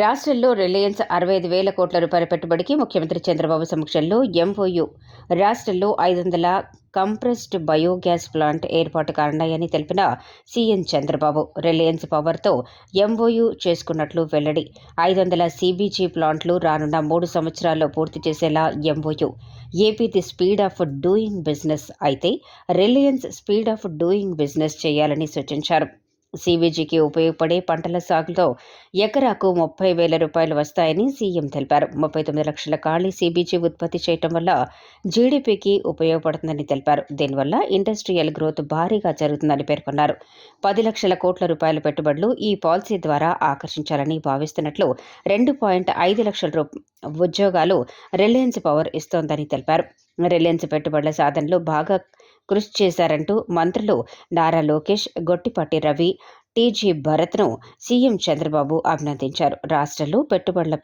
రాష్ట్రంలో రిలయన్స్ అరవై ఐదు వేల కోట్ల రూపాయల పెట్టుబడికి ముఖ్యమంత్రి చంద్రబాబు సమక్షంలో ఎంఓయు. రాష్ట్రంలో ఐదు వందల కంప్రెస్డ్ బయోగ్యాస్ ప్లాంట్ ఏర్పాటు కానున్నాయని తెలిపిన సీఎం చంద్రబాబు రిలయన్స్ పవర్తో ఎంఓయు చేసుకున్నట్లు వెల్లడి. ఐదు వందల సీబీజీ ప్లాంట్లు రానున్న మూడు సంవత్సరాల్లో పూర్తి చేసేలా MOU. AP the speed of doing business అయితే Reliance speed of doing business చేయాలని సూచించారు. సీబీజీకి ఉపయోగపడే పంటల సాగులో ఎకరాకు ముప్పై వేల రూపాయలు వస్తాయని సీఎం తెలిపారు. ముప్పై తొమ్మిది లక్షల ఖాళీ సీబీజీ ఉత్పత్తి చేయటం వల్ల జీడీపీకి ఉపయోగపడుతుందని తెలిపారు. దీనివల్ల ఇండస్ట్రియల్ గ్రోత్ భారీగా జరుగుతుందని పేర్కొన్నారు. పది లక్షల కోట్ల రూపాయల పెట్టుబడులు ఈ పాలసీ ద్వారా ఆకర్షించాలని భావిస్తున్నట్లు రెండు పాయింట్ ఐదు లక్షల రూ ఉద్యోగాలు రిలయన్స్ పవర్ ఇస్తోందని తెలిపారు. రిలయన్స్ పెట్టుబడుల సాధనలో బాగా కృషి చేశారంటూ మంత్రులు నారా లోకేష్ గొట్టిపాటి రవి టీజీ భరత్ను సీఎం చంద్రబాబు అభినందించారు. రాష్ట్రంలో పెట్టుబడులు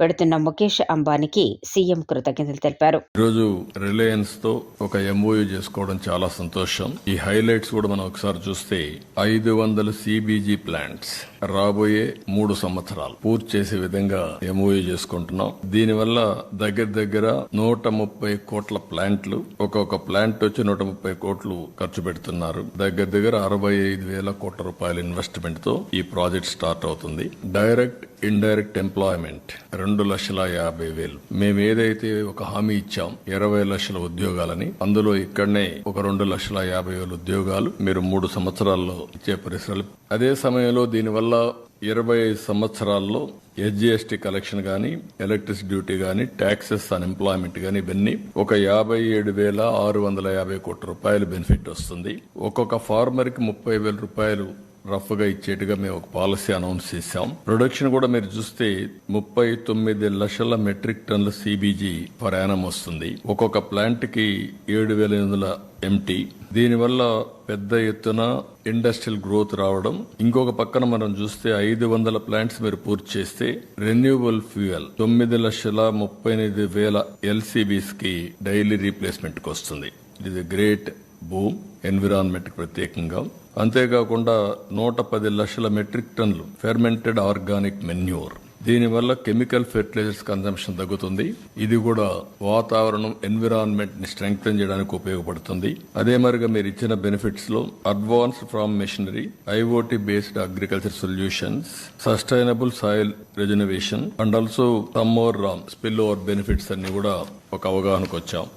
పెడుతున్న ముఖేష్ అంబానీకి సీఎం కృతజ్ఞతలు తెలిపారు. ఈరోజు రిలయన్స్తో ఒక ఎంఓయూ చేసుకోవడం చాలా సంతోషం. ఈ హైలైట్స్ కూడా మనం ఒకసారి చూస్తే ఐదు వందల సిబిజీ ప్లాంట్స్ రాబోయే మూడు సంవత్సరాలు పూర్తి చేసే విధంగా ఎంఓయూ చేసుకుంటున్నాం. దీనివల్ల దగ్గర దగ్గర నూట ముప్పై కోట్ల ప్లాంట్లు ఒక్కొక్క ప్లాంట్ వచ్చి నూట ముప్పై కోట్లు ఖర్చు పెడుతున్నారు. దగ్గర దగ్గర అరవై ఐదు వేల కోట్ల రూపాయలు ఇన్వెస్ట్మెంట్తో ఈ ప్రాజెక్ట్ స్టార్ట్ అవుతుంది. డైరెక్ట్ ఇండైరెక్ట్ ఎంప్లాయ్మెంట్ రెండు లక్షల యాభై వేలు. మేము ఏదైతే ఒక హామీ ఇచ్చాం ఇరవై లక్షల ఉద్యోగాలని అందులో ఇక్కడనే ఒక రెండు లక్షల యాభై వేల ఉద్యోగాలు మీరు మూడు సంవత్సరాల్లో ఇచ్చే పరిసరాలు. అదే సమయంలో దీనివల్ల ఇరవై ఐదు సంవత్సరాల్లో ఎస్జిఎస్టీ కలెక్షన్ కానీ ఎలక్ట్రిసిటీ డ్యూటీ కానీ ట్యాక్సెస్ అన్ ఎంప్లాయ్మెంట్ గానీ ఇవన్నీ ఒక యాభై ఏడు వేల ఆరు వందల యాభై కోట్ల రూపాయలు బెనిఫిట్ వస్తుంది. ఒక్కొక్క ఫార్మర్కి ముప్పై వేల రూపాయలు రఫ్గా ఇచ్చేట్టుగా మేము ఒక పాలసీ అనౌన్స్ చేశాం. ప్రొడక్షన్ కూడా మీరు చూస్తే ముప్పై తొమ్మిది లక్షల మెట్రిక్ టన్ల సిబిజీ ప్రయాణం వస్తుంది. ఒక్కొక్క ప్లాంట్కి ఏడు వేల ఎనిమిది వందల ఎంటీ దీనివల్ల పెద్ద ఎత్తున ఇండస్ట్రియల్ గ్రోత్ రావడం. ఇంకొక పక్కన మనం చూస్తే ఐదు వందల ప్లాంట్స్ మీరు పూర్తి చేస్తే రెన్యూవబుల్ ఫ్యూయల్ తొమ్మిది లక్షల ముప్పై ఎనిమిది వేల ఎల్సీబీస్కి డైలీ రీప్లేస్మెంట్కి వస్తుంది it is great boon environment ప్రత్యేకంగా. అంతేకాకుండా నూట పది లక్షల మెట్రిక్ టన్లు ఫెర్మెంటెడ్ ఆర్గానిక్ మెన్యూర్. దీనివల్ల కెమికల్ ఫెర్టిలైజర్స్ కన్సంప్షన్ తగ్గుతుంది. ఇది కూడా వాతావరణం ఎన్విరాన్మెంట్ని స్ట్రెంగ్తన్ చేయడానికి ఉపయోగపడుతుంది. అదే మరిగా మీరు ఇచ్చిన బెనిఫిట్స్లో advanced farm machinery IoT based agriculture solutions sustainable soil rejuvenation and also some more spill over benefits అన్ని కూడా ఒక అవగాహనకు వచ్చాం